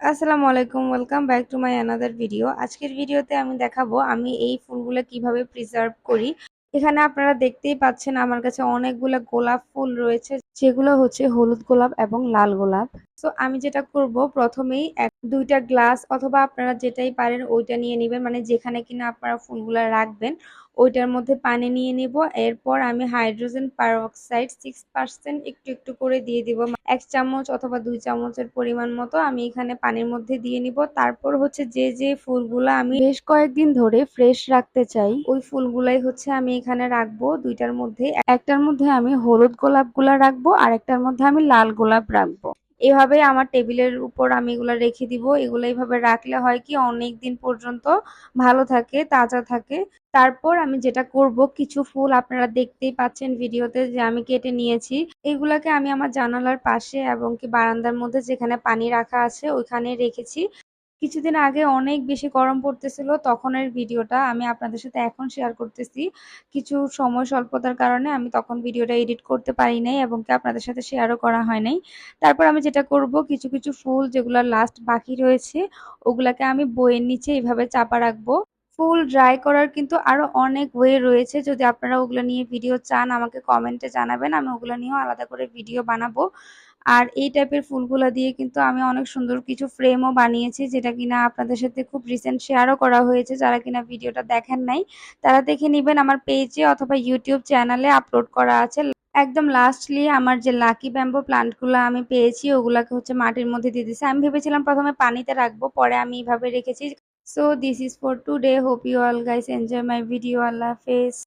আসসালামু আলাইকুম welcome back to my another video আজকের ভিডিওতে আমি দেখাবো আমি এই ফুলগুলো কীভাবে প্রিজার্ভ করি। এখানে আপনারা দেখতেই পাচ্ছেন আমার কাছে অনেকগুলো গোলাপ ফুল রয়েছে, যেগুলো হচ্ছে হলুদ গোলাপ এবং লাল গোলাপ। তো আমি যেটা করব, প্রথমেই দুইটা গ্লাস অথবা আপনারা যেটাই পারেন ওইটা নিয়ে নেবেন। মানে যেখানে কিনা আপনারা ফুলগুলা রাখবেন, ওইটার মধ্যে পানি নিয়ে নিব। এরপর আমি হাইড্রোজেন পারঅক্সাইড সিক্স পার্সেন্ট একটু একটু করে দিয়ে দিব। এক চামচ অথবা দুই চামচের পরিমাণ মতো আমি এখানে পানির মধ্যে দিয়ে নিব। তারপর হচ্ছে যে যে ফুলগুলা আমি বেশ কয়েকদিন ধরে ফ্রেশ রাখতে চাই, ওই ফুলগুলাই হচ্ছে আমি এখানে রাখব। দুইটার মধ্যে, একটার মধ্যে আমি হলুদ গোলাপগুলা রাখব আর একটার মধ্যে আমি লাল গোলাপ রাখব। এভাবে আমার টেবিলের উপর আমি এগুলো রেখে দিব। এগুলো এইভাবে রাখলে হয় কি, অনেক দিন পর্যন্ত ভালো থাকে, তাজা থাকে। তারপর আমি যেটা করব, কিছু ফুল আপনারা দেখতেই পাচ্ছেন ভিডিওতে যে আমি কেটে নিয়েছি। এগুলাকে আমি আমার জানালার পাশে এবং কি বারান্দার মধ্যে যেখানে পানি রাখা আছে, ওইখানে রেখেছি। কিছুদিন আগে অনেক বেশি গরম পড়তেছিল, তখনের ভিডিওটা আমি আপনাদের সাথে এখন শেয়ার করতেছি। কিছু সময় স্বল্পতার কারণে আমি তখন ভিডিওটা এডিট করতে পারি নাই এবং কি আপনাদের সাথে শেয়ারও করা হয় নাই। তারপর আমি যেটা করব, কিছু কিছু ফুল যেগুলো লাস্ট বাকি রয়েছে, ওগুলাকে আমি বইয়ের নিচে এইভাবে চাপা রাখব। ফুল ড্রাই করার কিন্তু আরও অনেক ওয়ে রয়েছে। যদি আপনারা ওগুলো নিয়ে ভিডিও চান, আমাকে কমেন্টে জানাবেন, আমি ওগুলো নিয়েও আলাদা করে ভিডিও বানাবো। আর এই টাইপের ফুলগুলো দিয়ে কিন্তু আমি অনেক সুন্দর কিছু ফ্রেমও বানিয়েছি, যেটা কিনা আপনাদের সাথে খুব রিসেন্ট শেয়ারও করা হয়েছে। যারা কিনা ভিডিওটা দেখেন নাই, তারা দেখে নেবেন আমার পেজে অথবা ইউটিউব চ্যানেলে আপলোড করা আছে। একদম লাস্টলি আমার যে লাকি ব্যাম্বো প্লান্টগুলো আমি পেয়েছি, ওগুলাকে হচ্ছে মাটির মধ্যে দিয়ে দিয়েছি। আমি ভেবেছিলাম প্রথমে পানিতে রাখব, পরে আমি এইভাবে রেখেছি। so this is for today. Hope you all guys enjoy my video. Allah face